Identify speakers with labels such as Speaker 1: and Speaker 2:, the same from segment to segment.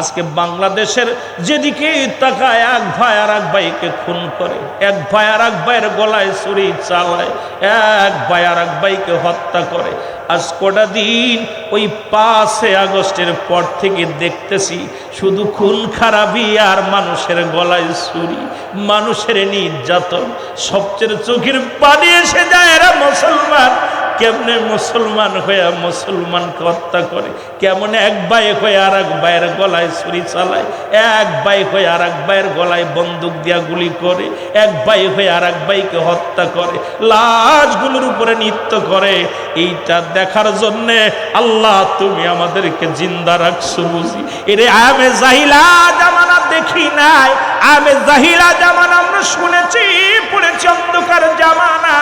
Speaker 1: আজকে বাংলাদেশের যেদিকে তাকায়, এক ভাই আর এক ভাইকে খুন করে। এক ভাই আর এক ভাইয়ের গলায় ছুরি চালায়, এক ভাই আর এক ভাইকে হত্যা করে। আজ কটা দিন ওই পাঁচে আগস্টের পর থেকে দেখতেছি, শুধু খুন খারাপই আর মানুষের গলায় ছুরি, মানুষের নির্যাতন। সবচেয়ে চোখের পানি এসে যায় এরা মুসলমান। কেমনে মুসলমান হয়ে মুসলমানকে হত্যা করে? কেমন এক ভাই হয়ে আর এক ভাইয়ের গলায় ছুরি চালায়? এক ভাই হয়ে আর এক ভাইয়ের গলায় বন্দুক দিয়া গুলি করে, এক বাই হয়ে আর এক ভাইকে হত্যা করে, লাশগুলোর উপরে নৃত্য করে। এইটা দেখার জন্যে আল্লাহ, তুমি আমাদেরকে জিন্দা রাখছো বুঝি? এরে আমি জাহিলা জামানা দেখি নাই আমি জাহিলা জামানা আমরা শুনেছি, পড়েছি অন্ধকার জামানা।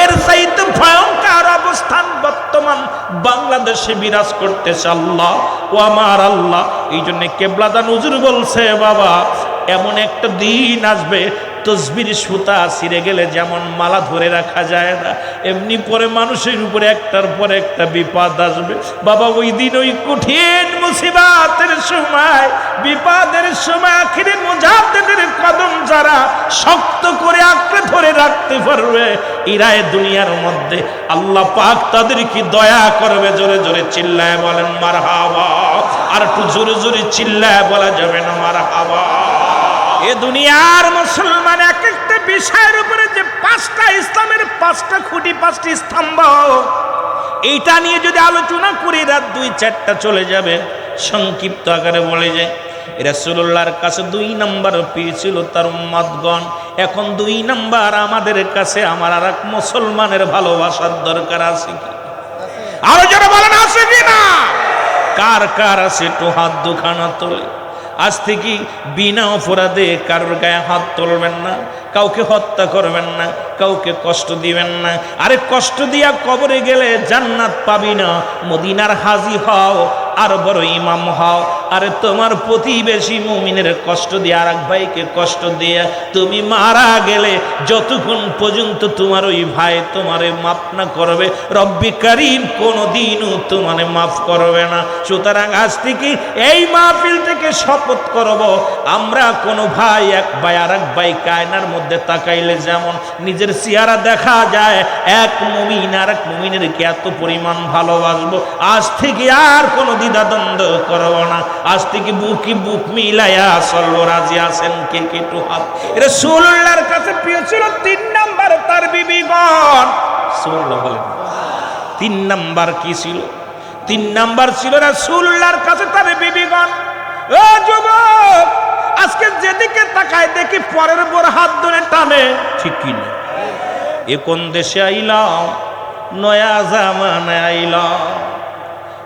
Speaker 1: এর চাইতে ভয়ঙ্কর অবস্থান বর্তমান বাংলাদেশে বিরাজ করতেছে আল্লাহ, ও আমার আল্লাহ। এই জন্য কেবলাদা নজরুল বলছে, বাবা, এমন একটা দিন আসবে তসবির সুতা ছিঁড়ে গেলে যেমন মালা ধরে রাখা যায় না, এমনি পরে মানুষের উপরে একটার পর একটা বিপদ আসবে। বাবা, ওই দিন ওই কঠিন মুসিবাতের সময়, বিপদের সময় আখিরে মুজাদ্দের কদম যারা শক্ত করে আঁকড়ে ধরে রাখতে পারবে ইরায় দুনিয়ার মধ্যে। আল্লাহ পাক তাদেরকে দয়া করবে, জোরে জোরে চিল্লায় বলেন মার হাওয়া আর একটু জোরে জোরে চিল্লায় বলা যাবে না মার হাওয়া এ দুনিয়ার মুসলমান এক একটা বিষয়ের উপরে যে পাঁচটা ইসলামের পাঁচটা খুঁটি, পাঁচটি স্তম্ভ, এইটা নিয়ে যদি আলোচনা করি, রাত দুই, চারটা চলে যাবে। সংক্ষিপ্ত আকারে বলে যে, রাসূলুল্লাহর কাছে দুই নাম্বার পেয়েছিল তার উম্মাদগণ। এখন দুই নাম্বার আমাদের কাছে, আমার আর এক মুসলমানের ভালোবাসার দরকার আছে কি? আরও যারা বলেন, আছে কি না? কার কার আছে একটু হাত দুখানা তোলে। আজ থেকে বিনা অপরাধে কারোর গায়ে হাত তুলবেন না, কাউকে হত্যা করবেন না, কাউকে কষ্ট দিবেন না। আরে কষ্ট দিয়া কবরে গেলে জান্নাত পাবি না, মদিনার হাজি হও, আর বড় ইমাম হও আরে তোমার প্রতিবেশী মুমিনের কষ্ট দিয়ে আর এক ভাইকে কষ্ট দিয়ে তুমি মারা গেলে যতক্ষণ পর্যন্ত তোমার ওই ভাই তোমারে মাফ না করবে, রব্বি করিম কোনো দিনও তোমারে মাফ করবে না। সুতরাং আজ থেকে এই মাহফিল থেকে শপথ করব, আমরা কোনো ভাই, এক ভাই আর এক ভাই কায়নার মধ্যে তাকাইলে যেমন নিজের চেহারা দেখা যায়, এক মুমিন আর এক মুমিনের কে এত পরিমাণ ভালোবাসবো, আজ থেকে আর কোনো দ্বিধাদ্বন্দ্ব করব না। আজ থেকে বুকি বুক মিলাইয়া চলবো, রাজি আছেন কে কে একটু হাত এটা সুল্লার কাছে প্রিয় ছিল তিন নাম্বার, তার বিবিগণ সুল্লাহ বলেন। তিন নাম্বার কি ছিল? তিন নাম্বার ছিল রাসূলুল্লাহর কাছে তার বিবিগণ ও যুবক, আজকে যেদিকে তাকায় দেখি পরের বোর হাত ধরে টানে। ঠিক কি না? এ কোন দেশে আইলাম? নয়া জামানায় আইলাম।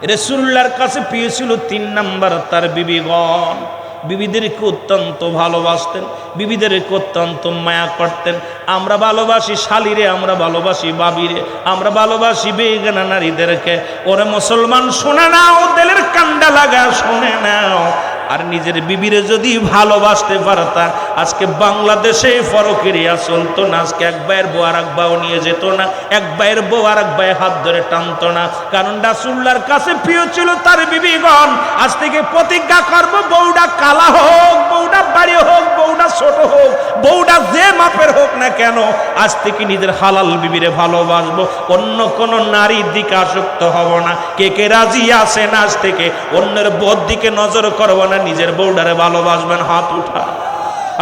Speaker 1: রসুল্লার কাছে পেয়েছিল তিন নাম্বার তার বিবিগণ। বিবিদেরকে অত্যন্ত ভালোবাসতেন, বিবিদেরকে অত্যন্ত মায়া করতেন। আমরা ভালোবাসি শালিরে, আমরা ভালোবাসি বাবিরে, আমরা ভালোবাসি বেগানা নারীদেরকে। ওরে মুসলমান, শোনে নাও, দেলের কান্ডা লাগা, শোনে নাও। আর নিজের বিবিরে যদি ভালোবাসতে পারতা আজকে বাংলাদেশে ফরকেরিয়া চলতো না, আজকে এক ভাইয়ের বউ আর এক নিয়ে যেত না, এক ভাইয়ের বউ আর এক ভাই হাত ধরে টানতো না। কারণ রাসুল্লার কাছে প্রিয় ছিল তার বিবিগণ। আজ থেকে প্রতিজ্ঞা করব বউটা কালা হোক, বউটা বাড়ি হোক, বউটা ছোট হোক, বউটা যে মাপের হোক না কেন, আজ থেকে নিজের হালাল বিবিরে ভালোবাসবো। অন্য কোন নারীর দিকে আসক্ত হব না। কে কে রাজি আছেন আজ থেকে, অন্যের বোধ দিকে নজর করব না, নিজের বউডারে ভালোবাসবেন, হাত উঠা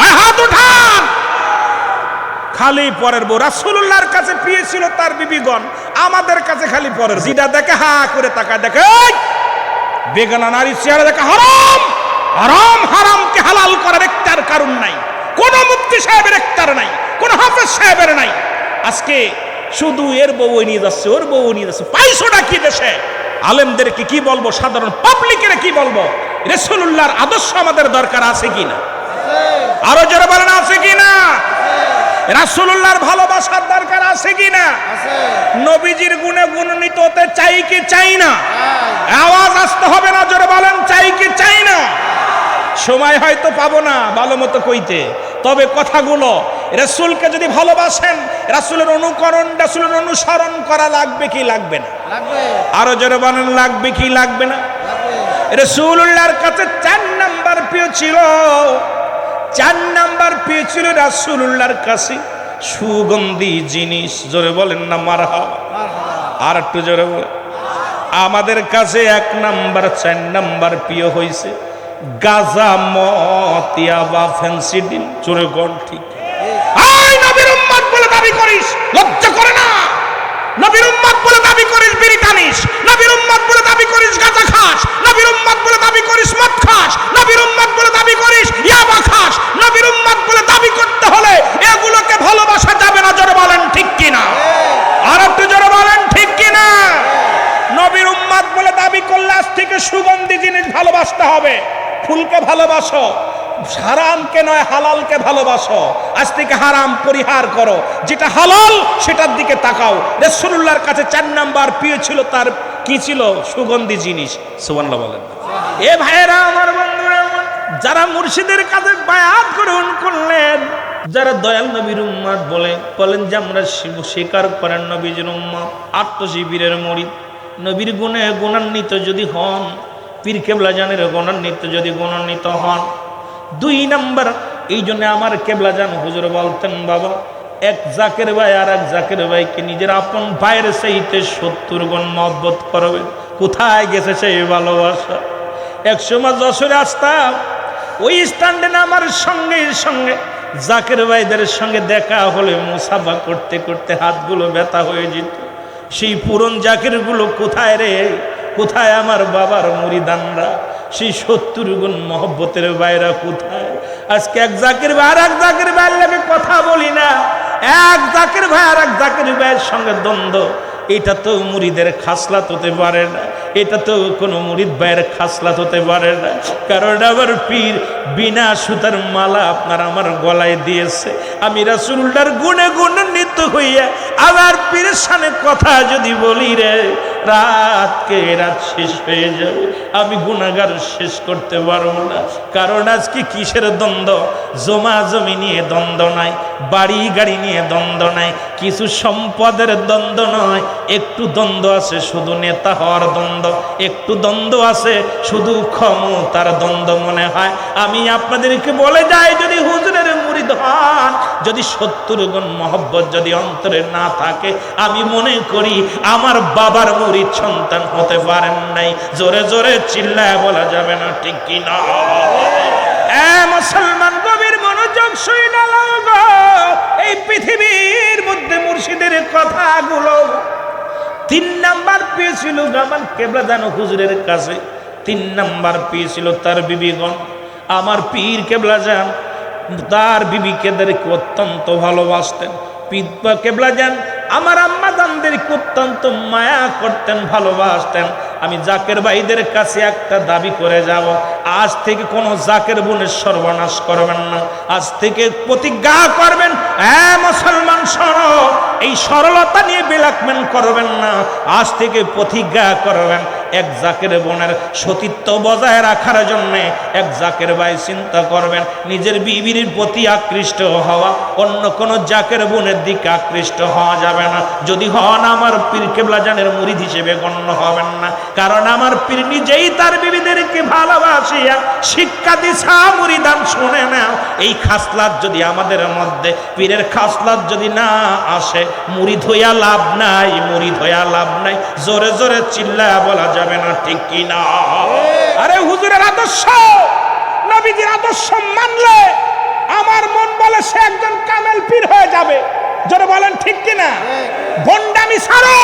Speaker 1: হাত উঠান। খালি পরের বউ রাসূলুল্লাহর কাছে পেয়েছিল তার বিবিগণ, আমাদের কাছে খালি পরের যেটা দেখে হা করে তাকা দেখে! বেগানা নারী চেহারা দেখে হারাম। হারাম, হারামকে হালাল করার একটার কারণ নাই। কোন মুফতি সাহেবের একটার নাই, কোন হাফেজ সাহেবের নাই। আজকে শুধু এর বউ নিয়ে যাচ্ছে, ওর বউ নিয়ে যাচ্ছে। পাইছোটা কি দেশে? আলেমদেরকে কি বলব? সাধারণ পাবলিকের কি বলব? রসুল্লাহর আদর্শ আমাদের দরকার আছে কি না আরও যারা বলেন আছে কি না রাসূলুল্লাহর ভালোবাসার দরকার আছে কি না নবীজির গুণে গুণিত হতে চাই কি চাই না? আওয়াজ আসতে হবে না জোরে বলেন চাই কি চাই না? সময় হয়তো পাবো না ভালো মতো কইতে। তবে কথাগুলো রাসূলকে যদি ভালোবাসেন রাসূলের অনুকরণ রাসূলের অনুসরণ করা লাগবে কি লাগবে না? আরও জোরে বলেন লাগবে কি লাগবে না? রসুল্লাহর কাছে চার নাম্বার প্রিয় ছিল চার নাম্বার পেয়েছিল রাসুল্লাহর কাছে সুগন্ধি জিনিস। জোরে বলেন না মারা আর একটু জোরে বলেন। আমাদের কাছে এক নাম্বার, চার নাম্বার প্রিয় হয়েছে গাজা মতিয়া বা ফেন্সিডিল জোরে গণ ঠিক। করিস, লজ্জা করে না। নবীর উম্মত বলে দাবি করিস, বিড়ি টানিস। নবীর উম্মত বলে দাবি করিস, গাঁজা খাস। নবীর উম্মত বলে দাবি করিস, মদ খাস। নবীর উম্মত বলে দাবি করিস, ইয়াবা খাস। নবীর উম্মত বলে দাবি করতে হলে এগুলোকে ভালোবাসা যাবে না, জোরে বলেন ঠিক কিনা? আর একটু জোরে বলেন ঠিক কিনা? নবীর উম্মত বলে দাবি করলে আজ থেকে সুগন্ধি জিনিস ভালোবাসতে হবে। ফুলকে ভালোবাসো, হারামকে নয়, হালালকে ভালোবাসো। আজ থেকে হারাম পরিহার করো। যেটা হালাল, সেটার দিকে তাকাও। রসুল্লাহর কাছে চার নাম্বার প্রিয় ছিল তার কি ছিল? সুগন্ধি জিনিস। সুবর্ণা বলেন। এ ভাইয়েরা, আমার বন্ধুরা, যারা মুর্শিদের কাছে বায়াত গ্রহণ করলেন, যারা দয়াল নবীর উম্মাদ বলে, বলেন যে আমরা স্বীকার করেন নবীজির উম্মাদ, আত্মশিবিরের মরিদ। নবীর গুণে গুণান্বিত যদি হন, পীর কেবলা জানের গুণান্বিত যদি গুণান্বিত হন। দুই নাম্বার, এই জন্য আমার কেবলা জান হুজুর বলতেন, বাবা এক জাকের ভাই আর এক জাকের ভাইকে নিজের আপন ভাইয়ের সেইতে সত্তর গুণ মহব্বত করবে। কোথায় গেছে সেই ভালোবাসা? এক সময় যশোরে আসতাম, ওই স্ট্যান্ডে আমার সঙ্গে সঙ্গে জাকের ভাইদের সঙ্গে দেখা হলে মুসাফা করতে করতে হাতগুলো ব্যথা হয়ে যেত। সেই পুরন জাকেরগুলো কোথায় রে? কোথায় আমার বাবার মুড়িদানরা? সেই সত্তর গুণ মহব্বতের বাইরা কোথায়? আজকে এক জাকের ভাই আর এক জাকের ভাইয়ের লাগে কথা বলি না। এক জাকের ভাই আর এক জাকের ভাইয়ের সঙ্গে দ্বন্দ্ব। এটা তো মুড়িদের খাসলাত হতে পারে না। এটা তো কোনো মুড়িদ ভাইয়ের খাসলাত হতে পারে না। কারণ আবার পীর বিনা সুতার মালা আপনার আমার গলায় দিয়েছে। আমি রাসুলটার গুণে গুনে নিত্য হইয়া আবার পীরের সামনে কথা যদি বলি রে রাতকে রাত শেষ হয়ে যাবে? আমি গুণাগার শেষ করতে পারব না। কারণ আজকে কিসের দ্বন্দ্ব? জমা জমি নিয়ে দ্বন্দ্ব নাই, বাড়ি গাড়ি নিয়ে দ্বন্দ্ব নাই, কিছু সম্পদের দ্বন্দ্ব নয়। একটু দ্বন্দ্ব আছে শুধু নেতা হওয়ার দ্বন্দ্ব, একটু দ্বন্দ্ব আছে শুধু ক্ষমতার দ্বন্দ্ব মনে হয়। আমি আপনাদেরকে বলে যাই, যদি হুজুরের হন, যদি সত্তর গুণ মহব্বত যদি অন্তরে না থাকে, আমি মনে করি আমার বাবার মুরিদ সন্তান হতে পারেন নাই। জোরে জোরে চিল্লায় বলা যাবে না, ঠিক কি না? মুসলমান গভীর মনোযোগ এই পৃথিবীর মধ্যে মুর্শিদের কথাগুলো তিন নাম্বার পেয়েছিল আমার কেবলা জানো হুজুরের কাছে। তিন নাম্বার পেয়েছিল তার বিবিগণ। আমার পীর কেবলা যান তার বিবিকেদেরকে অত্যন্ত ভালোবাসতেন। পিতা কেবলা যান আমার আম্মা অত্যন্ত মায়া করতেন, ভালোবাসতেন। আমি জাকের ভাইদের কাছে একটা দাবি করে যাব, আজ থেকে কোনো জাকের বোনের সর্বনাশ করবেন না। আজ থেকে প্রতিজ্ঞা করবেন মুসলমান শোনো এই সরলতা নিয়ে বিলাকমেন্ট করবেন না। আজ থেকে প্রতিজ্ঞা করবেন এক জাকের বোনের সতীত্ব বজায় রাখার জন্যে। এক জাকের ভাই চিন্তা করবেন, নিজের বিবির প্রতি আকৃষ্ট হওয়া, অন্য কোনো জাকের বোনের দিকে আকৃষ্ট হওয়া যাবে না। যদি হন আমার পীর কেবলা জানের মুরিদ হিসেবে গণ্য হবেন না। কারণ আমার পীর নিজেই তার বিবিদেরকে ভালোবাসিয়া শিক্ষা দিছা মুরিদান শুনে নাও। এই খাসলাত যদি আমাদের মধ্যে পীরের খাসলাত যদি না আসে, মুড়ি ধোয়া লাভ নাই, মুড়ি ধোয়া লাভ নাই। জোরে জোরে চিল্লা বলা যাবে না, ঠিক কি না? আরে হুজুরের আদর্শ, নবীজির আদর্শ মানলে আমার মন বলে সে একজন কামেল পীর হয়ে যাবে। জোরে বলেন, ঠিক কি না? ভণ্ডামি সারো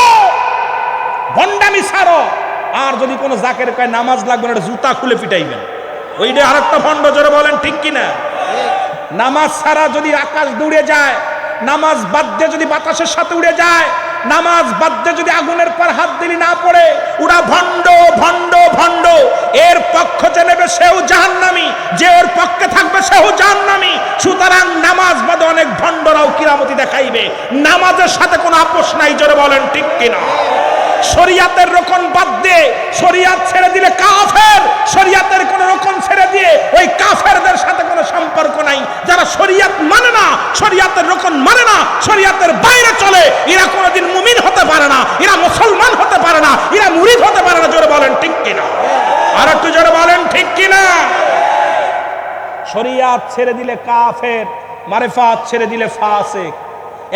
Speaker 1: ভণ্ডামি সারো আর যদি কোনো জাকের কয়, নামাজ লাগবে না জুতা খুলে পিটাইবেন। ওইটা আর একটা ভণ্ড জোরে বলেন, ঠিক কিনা নামাজ ছাড়া যদি আকাশ দূরে যায়, নামাজ বাদ দিয়ে যদি বাতাসের সাথে উড়ে যায়, নামাজ বাদ দিয়ে যদি আগুনের পর হাত দিলি না পড়ে ওরা ভণ্ড ভণ্ড ভণ্ড। এর পক্ষ যে নেবে সেও জাহান্নামি, যে ওর পক্ষে থাকবে সেও জাহান্নামি। সুতরাং নামাজ বাদে অনেক ভণ্ডরাও কিরামতি দেখাইবে। নামাজের সাথে কোনো আপোষ নাই, জোরে বলেন, ঠিক কিনা? শরিয়াতের রকম বাদ দিয়ে শরিয়াত ছেড়ে দিলে কাফের। শরিয়াতের কোন রকম ছেড়ে দিয়ে ওই কাফেরদের সাথে কোনো সম্পর্ক নাই। যারা শরিয়াত মানে না, শরিয়াতের রকম মানে না, শরিয়াতের বাইরে চলে, এরা কোনোদিন মুমিন হতে পারে না, এরা মুসলমান হতে পারে না, এরা মুরিদ হতে পারে না। জোরে বলেন, ঠিক কিনা? আর একটু জোরে বলেন, ঠিক কিনা? শরিয়াত ছেড়ে দিলে কাফের, মারেফাত ছেড়ে দিলে ফাসেক।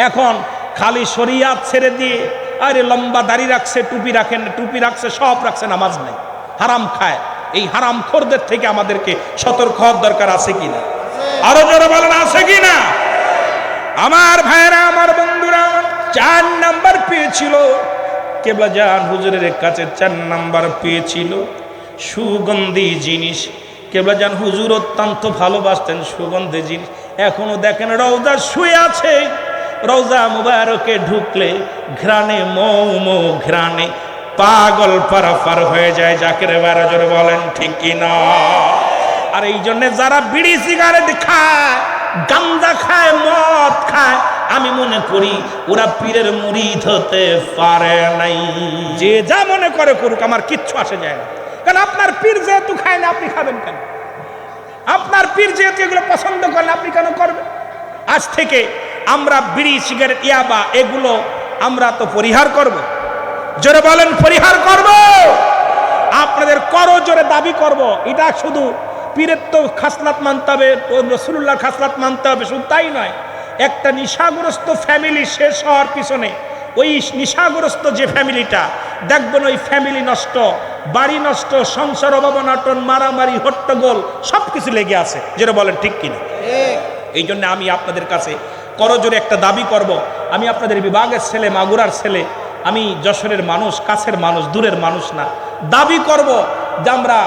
Speaker 1: এখন খালি শরিয়াত ছেড়ে দিয়ে আরে লম্বা দাড়ি রাখছে, টুপি রাখেন টুপি রাখছে, সব রাখছে, নামাজ নেই। হারাম খায়। এই হারাম খোরদের থেকে আমাদেরকে সতর্ক হওয়ার দরকার আছে কিনা? আরও জোরে বলেন, আছে কিনা? আমার ভাইরা আমার বন্ধুরা, চার নাম্বার পেয়েছিল। কেবলা জান হুজুরের কাছে চার নাম্বার পেয়েছিল। সুগন্ধি জিনিস। কেবলা জান হুজুর অত্যন্ত ভালোবাসতেন সুগন্ধি জিনিস। এখনও দেখেন, রওজা শুয়ে আছে। রওজা মুবারকে ঢুকলে ঘ্রাণে, মৌ মৌ ঘ্রাণে পাগল পারাফার হয়ে যায় যাকে বারো জোরে বলেন, ঠিক না? আর এই জন্য যারা বিড়ি সিগারেট খায়, গান্দা খায়, মদ খায়, আমি মনে করি ওরা পীরের মুরিদ হতে পারে নাই। যে যা মনে করে করুক, আমার কিচ্ছু আসে যায় না। কারণ আপনার পীর যেহেতু খায় না, আপনি খাবেন কেন? আপনার পীর যেহেতু এগুলো পছন্দ করেন, আপনি কেন করবেন? আজ থেকে আমরা বিড়ি সিগারেট ইয়াবা এগুলো আমরা তো পরিহার করব। জোরে বলেন পরিহার করব। আপনাদের করো জোরে দাবি করব। এটা শুধু পীরের তো খাসলাত মানতে হবে রসুল্লাহর খাসলাত মানতে হবে শুধু তাই নয়। একটা নিশাগ্রস্ত ফ্যামিলি শেষ হওয়ার পিছনে ওই নিশাগ্রস্ত যে ফ্যামিলিটা দেখবেন ওই ফ্যামিলি নষ্ট বাড়ি নষ্ট সংসার অভাবনাটন মারামারি হট্টগোল সব কিছু লেগে আছে। যেটা বলেন ঠিক কিনা? এই জন্য আমি আপনাদের কাছে করজোরে একটা দাবি করব। আমি আপনাদের বিভাগের ছেলে, মাগুরার ছেলে। আমি যশোরের মানুষ, কাছের মানুষ, দূরের মানুষ না। দাবি করব যে আমরা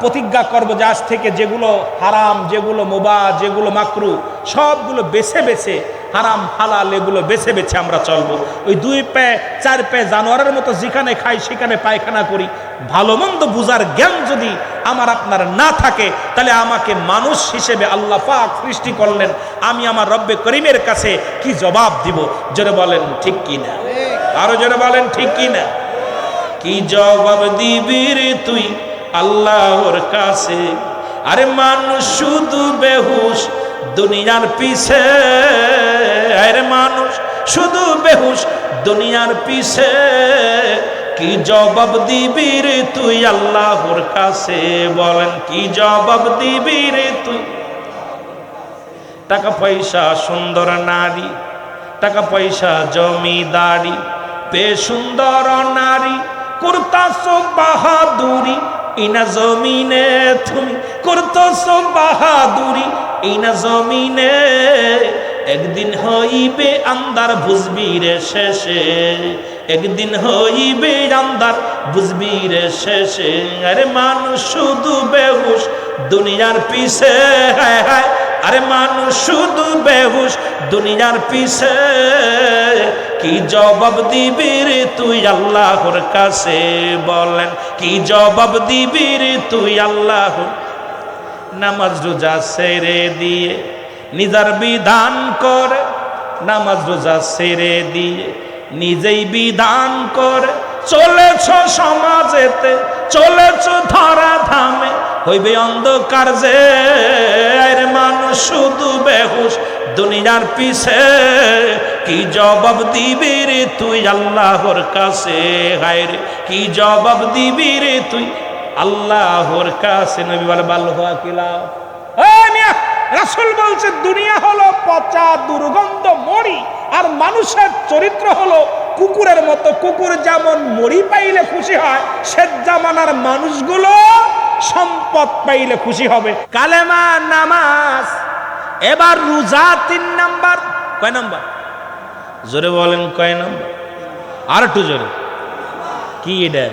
Speaker 1: প্রতিজ্ঞা করব যে আজ থেকে যেগুলো হারাম, যেগুলো মোবা, যেগুলো মাকরু, সবগুলো বেছে বেছে, হারাম, হালাল, এগুলো বেছে বেছে আমরা চলবো। ওই দুই পে, চার পে জানোয়ারের মতো যেখানে খাই, সেখানে পায়খানা করি। ভালো মন্দ বুঝার জ্ঞান যদি আমার আপনার না থাকে, তাহলে আমাকে মানুষ হিসেবে আল্লাহ পাক সৃষ্টি করলেন। আমি আমার রব্বে করিমের কাছে কি জবাব দিব? জোরে বলেন, ঠিক কি না? আরও জোরে বলেন, ঠিক কি না? কি জবাব দিবি রে তুই? আল্লাহর কাছে। আরে মানুষ শুধু বেহুশ, দুনিয়ার পিছে। আরে মানুষ শুধু বেহুশ, দুনিয়ার পিছে। কি জবাব দিবি রে তুই আল্লাহর কাছে? বলেন, কি জবাব দিবি রে তুই? টাকা পয়সা সুন্দর নারী, টাকা পয়সা জমিদারি পে সুন্দর নারী করতাস বাহাদুরি ইনা জমিনে তুমি করতো বাহাদুরি, ইনা জমিনে একদিন হইবে আন্দার বুঝবি রে শেষে। একদিন হইবে আন্দার বুঝবি রে শেষে। আরে মানুষ শুধু বেহুশ, দুনিয়ার পিছে হায় হায় আরে মানুষ শুধু বেহুশ, দুনিয়ার পিছে কি জবাব দিবি রে তুই আল্লাহর কাছে? বলেন, কি জবাব দিবি রে তুই আল্লাহর? নামাজ রোজা সেরে দিয়ে, নিজার বিধান করে, নামাজ রোজা সেরে দিয়ে নিজেই বিধান করে। চলেছ সমাজেতে, চলেছ ধরা ধামে হইবে অন্ধকার যে মানুষ শুধু বেহুশ। দুনিয়ার পিছে কি জবাব দিবি রে তুই আল্লাহর কাছে? হায় রে, কি জবাব দিবি রে তুই আল্লাহর কাছে? নবী বলে বাল্য কিলা রাসুল বলছে, দুনিয়া হলো পচা দুর্গন্ধ মরি, আর মানুষের চরিত্র হলো কুকুরের মতো। কুকুর যেমন মরি পাইলে খুশি হয় সে জামানার মানুষগুলো সম্পদ পাইলে খুশি হবে। কালেমা নামাজ, এবার রোজা তিন নাম্বার। কয় নাম্বার? জোরে বলেন, কয় নাম্বার? আর একটু জোরে। কি এটা?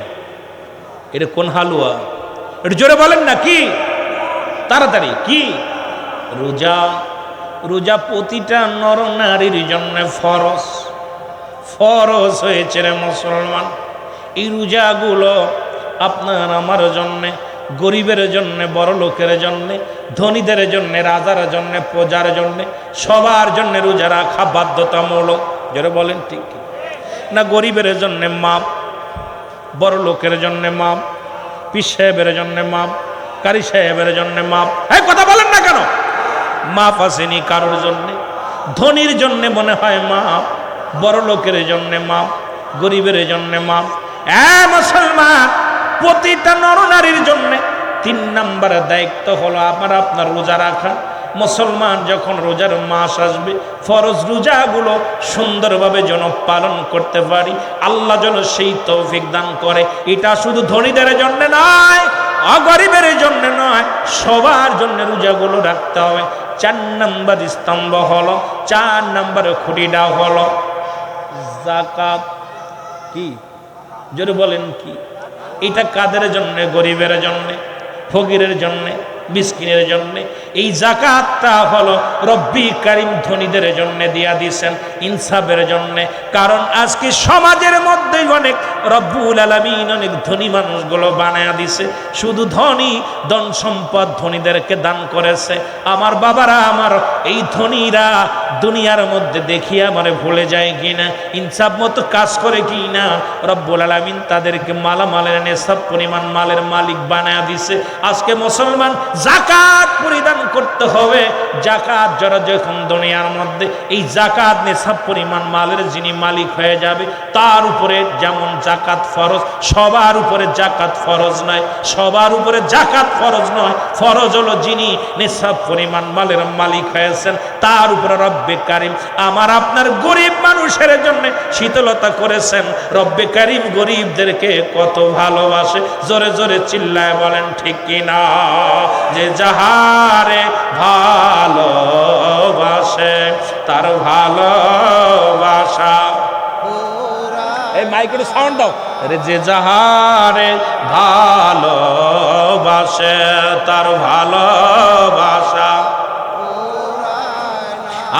Speaker 1: এটা কোন হালুয়া? একটু জোরে বলেন না, কি? তাড়াতাড়ি, কি? রোজা রোজা প্রতিটা নর নারীর জন্য ফরজ। ফরজ হয়েছে রে মুসলমান। এই রোজাগুলো আপনার আমার জন্যে, গরিবের জন্য বড় লোকের জন্য, ধনীদের জন্য, রাজার জন্য, প্রজার জন্য, সবার জন্য রোজা রাখা বাধ্যতামূলক। যারা বলেন ঠিক না গরিবের জন্য মাপ বড় লোকের জন্য মাপ, পীর সাহেবের জন্য মাপ, কারি সাহেবের জন্য মাপ। হ্যাঁ কথা বলেন মাপ আসেনি কারোর জন্য। ধনীর জন্য মনে হয় মাপ বড় লোকের জন্য মাপ গরিবের জন্যে মাপ হ্যাঁ মুসলমান, প্রতিটা নরনারীর জন্যে তিন নম্বরের দায়িত্ব হলো আমার আপনার রোজা রাখা। মুসলমান যখন রোজার মাস আসবে, ফরজ রোজাগুলো সুন্দরভাবে যেন পালন করতে পারি। আল্লাহ যেন সেই তৌফিক দান করে। এটা শুধু ধনীদের জন্য নয়, অগরিবের জন্য নয়, সবার জন্য রোজাগুলো রাখতে হবে। চার নম্বর স্তম্ভ হলো, চার নম্বর খুঁটিটা হলো। জাকাত কি? যদি বলেন কি? এটা কাদের জন্যে? গরিবের জন্যে? ফকিরের জন্য? মিসকিনের জন্য। এই জাকাতটা হলো রব্বি কারিম ধনীদের জন্য দিয়া দিছেন ইনসাফের জন্য। কারণ আজকে সমাজের মধ্যে অনেক রব্বুল আলমিন অনেক ধনী মানুষগুলো বানায়া দিছে। শুধু ধনী, ধন সম্পদ ধনীদেরকে দান করেছে। আমার বাবারা, আমার এই ধনীরা দুনিয়ার মধ্যে দেখিয়া মানে ভুলে যায় কিনা, ইনসাফ মতো কাজ করে কি না রব্বুল আলমিন তাদেরকে মালামালের নেশাব পরিমাণ মালের মালিক বানায়া দিছে। আজকে মুসলমান জাকাত পরিধান করতে হবে। জাকাত যারা যখন দুনিয়ার মধ্যে, এই জাকাত নেশাব পরিমাণ মালের যিনি মালিক হয়ে যাবে, তার উপরে যেমন জাকাত ফরজ, সবার উপরে জাকাত ফরজ নয়, সবার উপরে জাকাত ফরজ নয়, ফরজ হলো যিনি নেশাব পরিমাণ মালের মালিক হয়েছেন, তার উপরে রব্বে কারিম। আমার আপনার গরিব মানুষের জন্য শীতলতা করেছেন, রব্বে কারিম গরিবদেরকে কত ভালোবাসে, জোরে জোরে চিল্লায় বলেন, ঠিক কিনা? যে যাহারে ভালোবাসে, তার ভালোবাসা। এই মাইকের সাউন্ড দাও। আরে যে যাহারে ভালোবাসে, তার ভালোবাসা।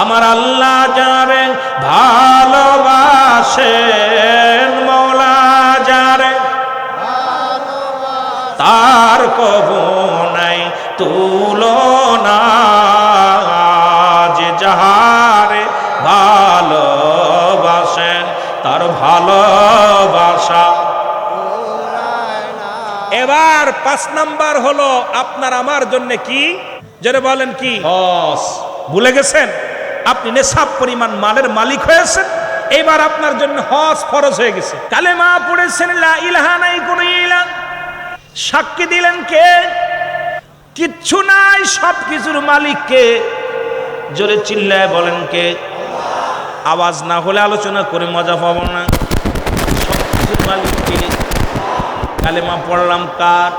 Speaker 1: আমার আল্লাহ যারে ভালোবাসেন, মৌলা যারে, তার কবু নাই তুলনা যে যাহারে ভালোবাসেন তার ভালোবাসা। এবার পাঁচ নাম্বার হলো আপনার আমার জন্য কি? যেটা বলেন কি? হস ভুলে গেছেন? আপনি নেশাব পরিমাণ মালের মালিক হয়েছেন। এবার আপনার জন্য হজ ফরজ হয়ে গেছে। কালেমা পড়েছেন লা ইলাহা নাই কোন ইলাহ। সাক্ষী দিলেন কে? কিচ্ছু নাই সব কিছুর মালিক কে জোরে চিল্লায় বলেন কে? আওয়াজ না হলে আলোচনা করে মজা পাবো না। সব কিছুর মালিক কে কালেমা পড়লাম কার?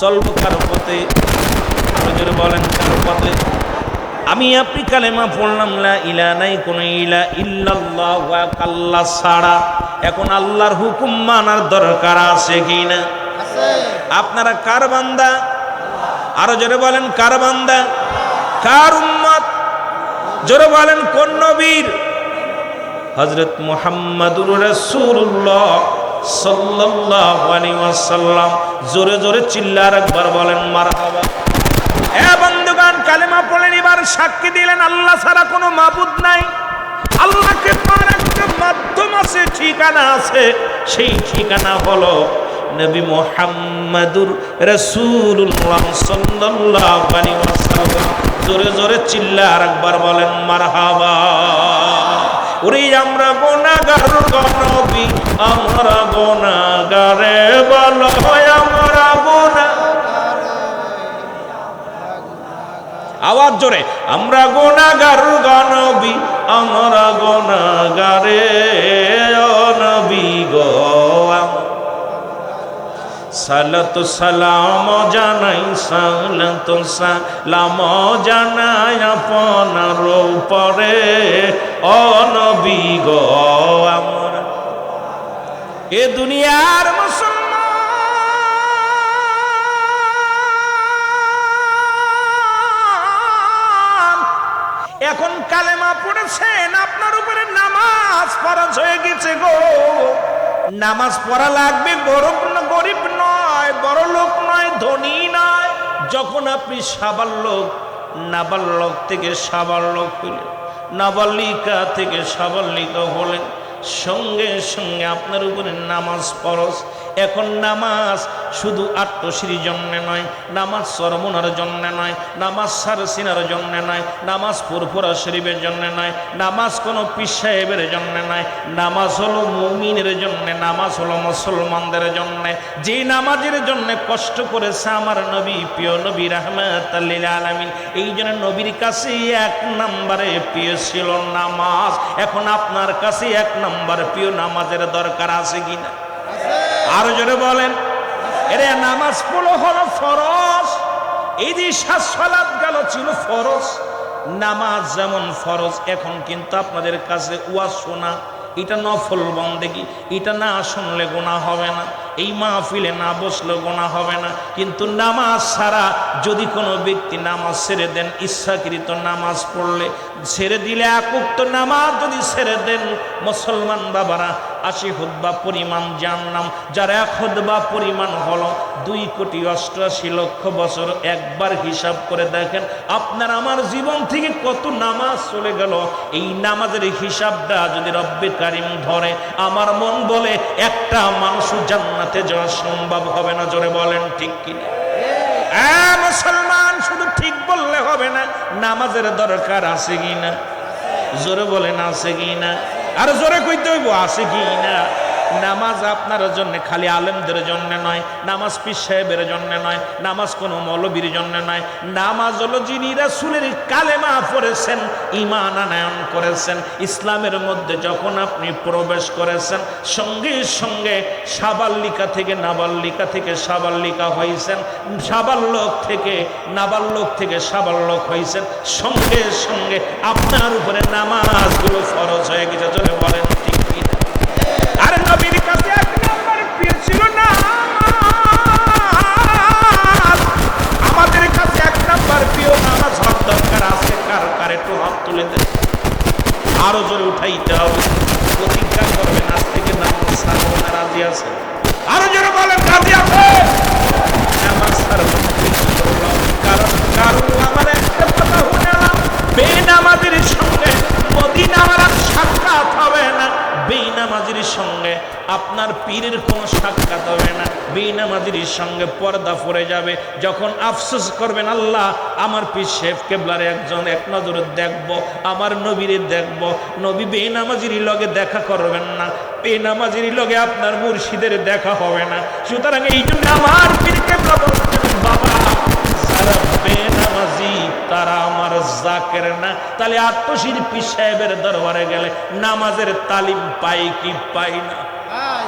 Speaker 1: চলবো কারও পথে? জোরে বলেন কারও পথে? আমি আপনি কালেমা পড়লাম, লা ইলা নাই, কোন ইলা ইল্লাল্লাহ কাল্লা ছাড়া। এখন আল্লাহর হুকুম মানার দরকার আছে কি না আপনারা কার বান্দা? আরও জোরে বলেন, কার বান্দা? কার উম্মত? জোরে বলেন, কোন নবীর? হজরত মুহাম্মাদুর রাসূলুল্লাহ সাল্লাল্লাহু আলাইহি ওয়াসাল্লাম জোরে জোরে চিল্লার একবার বলেন, মারহাবা। এ বন্ধুগান কালেমা পড়লেন এবার সাক্ষী দিলেন, আল্লাহ ছাড়া কোনো মাবুদ নাই। আল্লাহকে পাওয়ার একটা মাধ্যম আছে, ঠিকানা আছে, সেই ঠিকানা হলো নবী মোহাম্মদুর রসুল্লাহ সাল্লাল্লাহু আলাইহি ওয়াসাল্লাম জোরে জোরে চিল্লা আর একবার বলেন, মারহাবা। ওরে, আমরা গোনাগার গনবী আমরা গোনাগারে বলো আমরা গোনা আওয়াজ জোরে, আমরা গোনাগার গনবী আমরা গোনাগারে সালাত সালাম জানাই, সালাত সালাম জানাই আপনার উপরে। অনবী গো, আমরা এ দুনিয়ার মুসলমান। এখন কালেমা পড়েছেন, আপনার উপরে নামাজ ফরজ হয়ে গেছে গো। নামাজ পড়া লাগবে, গরিব গরিব বড় লোক নয়, ধনী নয়। যখন আপনি সাবাল্যক লোক থেকে সাবাল্যক হলেন, নাবালিকা থেকে সাবালিকা হলেন, সঙ্গে সঙ্গে আপনার উপরে নামাজ ফরজ এখন নামাজ শুধু আত্মশ্রীর জন্যে নয়, নামাজ সরমনার জন্যে নয়, নামাজ সারসিনার জন্যে নয়, নামাজ পুরপুরা শরীফের জন্যে নয়, নামাজ কোনো পীর সাহেবের জন্যে নয়, নামাজ হলো মুমিনের জন্যে, নামাজ হলো মুসলমানদের জন্যে। যে নামাজের জন্য কষ্ট করেছে আমার নবী, প্রিয় নবী রহমত আলমিন, এই জন্য নবীর কাছে এক নম্বরে প্রিয় ছিল নামাজ। এখন আপনার কাছে এক নম্বর প্রিয় নামাজের দরকার আছে কিনা? আরও জোরে বলেন। এরে নামাজ পড়ো হলো ফরজ। এই যে গেল ছিল ফরজ। নামাজ যেমন ফরজ, এখন কিন্তু আপনাদের কাছে ওয়া শোনা। এটা নফল বন্দেগি। এটা না শুনলে গোনা হবে না। এই মাহফিলে না বসলে গোনা হবে না। কিন্তু নামাজ ছাড়া যদি কোনো ব্যক্তি নামাজ ছেড়ে দেন, ইচ্ছাকৃত নামাজ পড়লে ছেড়ে দিলে একুক্ত নামাজ যদি ছেড়ে দেন, মুসলমান বাবারা, আশি হুদ্বা পরিমাণ জানলাম যার এক হুদ্বা পরিমাণ হলো, দুই কোটি অষ্টআশি লক্ষ বছর একবার হিসাব করে দেখেন, আপনার আমার জীবন থেকে কত নামাজ চলে গেল। এই নামাজের হিসাবটা যদি রব্বে কারিম ধরে, আমার মন বলে একটা মানুষ জান্নাতে যাওয়া সম্ভব হবে না, জোরে বলেন ঠিক কিনা? হ্যাঁ মুসলমান, শুধু ঠিক বললে হবে না, নামাজের দরকার আছে কি না জোরে বলেন, আছে কি না আর জোরে কইতে হইব, আছে কি না নামাজ আপনার জন্য খালি আলেমদের জন্য নয়, নামাজ পীর সাহেবের জন্য নয়, নামাজ কোনো মৌলবীর জন্য নয়। নামাজ হলো যিনি রাসূলের কালেমা পড়েছেন ইমান আনায়ন করেছেন। ইসলামের মধ্যে যখন আপনি প্রবেশ করেছেন, সঙ্গে সঙ্গে সাবাল্লিকা থেকে নাবাল্লিকা থেকে সাবাল্লিকা হয়েছেন সাবাল্যক থেকে নাবাল্যক থেকে সাবাল্যক হয়েছেন সঙ্গে সঙ্গে আপনার উপরে নামাজগুলো ফরজ হয়ে গেছে চলে বলেন কার একটু হাত তুলে দেয়। আরও জোরে উঠাইতে হবে। প্রতিজ্ঞা করবেন, আজ থেকে নাম ছাড়বো রাজি আছে আরও জোরে বলেন, রাজি আছে আপনার পীরের কোনো সাক্ষাৎ হবে না। বেনামাজির সঙ্গে পর্দা পড়ে যাবে। যখন আফসোস করবেন, আল্লাহ, আমার পীর শেফ কেবলার একজন এক নজরে দেখব, আমার নবীরে দেখব। নবী বেনামাজির লগে দেখা করবেন না। বেনামাজির লগে আপনার মুর্শিদের দেখা হবে না। সুতরাং এই জন্য আমার পীর কেবলা বলছেন, বাবা তারা আমার জাকের না। তাহলে আত্মশিল্পী সাহেবের দরবারে গেলে নামাজের তালিম পাই কি পাই না? Ah,